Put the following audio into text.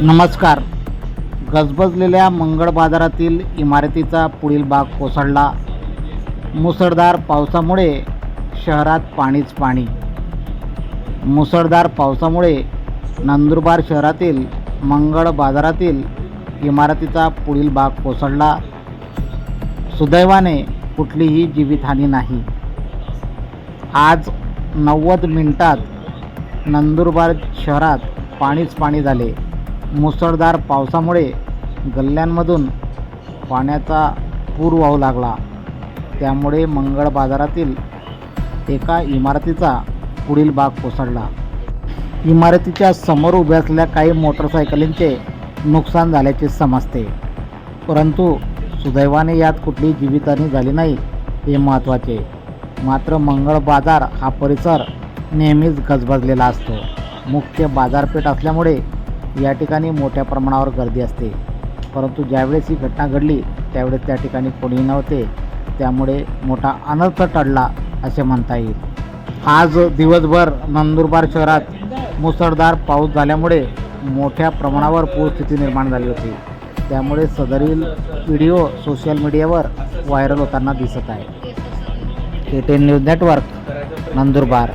नमस्कार. गजबजलेल्या मंगळ बाजारातील इमारतीचा पुढील भाग कोसळला. मुसळधार पावसामुळे शहरात पाणीच पाणी. मुसळधार पावसामुळे नंदुरबार शहरातील मंगळ बाजारातील इमारतीचा पुढील भाग कोसळला. सुदैवाने कुठलीही जीवितहानी नाही. आज नव्वद मिनिटात नंदुरबार शहरात पाणीच पाणी झाले. मुसळधार पावसामुळे गल्ल्यांमधून पाण्याचा पूर वाहू लागला. त्यामुळे मंगळ बाजारातील एका इमारतीचा पुढील भाग कोसळला. इमारतीच्या समोर उभ्या असलेल्या काही मोटरसायकलींचे नुकसान झाल्याचे समजते. परंतु सुदैवाने यात कुठलीही जीवितहानी झाली नाही हे महत्त्वाचे. मात्र मंगळ बाजार हा परिसर नेहमीच गजबजलेला असतो. मुख्य बाजारपेठ असल्यामुळे या ठिकाणी मोठ्या प्रमाणावर गर्दी असते. परंतु ज्यावेळेस ही घटना घडली त्यावेळेस त्या ठिकाणी कोणीही नव्हते. त्यामुळे मोठा अनर्थ टळला असे म्हणता येईल. आज दिवसभर नंदुरबार शहरात मुसळधार पाऊस झाल्यामुळे मोठ्या प्रमाणावर पूरस्थिती निर्माण झाली होती. त्यामुळे सदरील व्हिडिओ सोशल मीडियावर व्हायरल होताना दिसत आहे. K ten news network Nandurbar.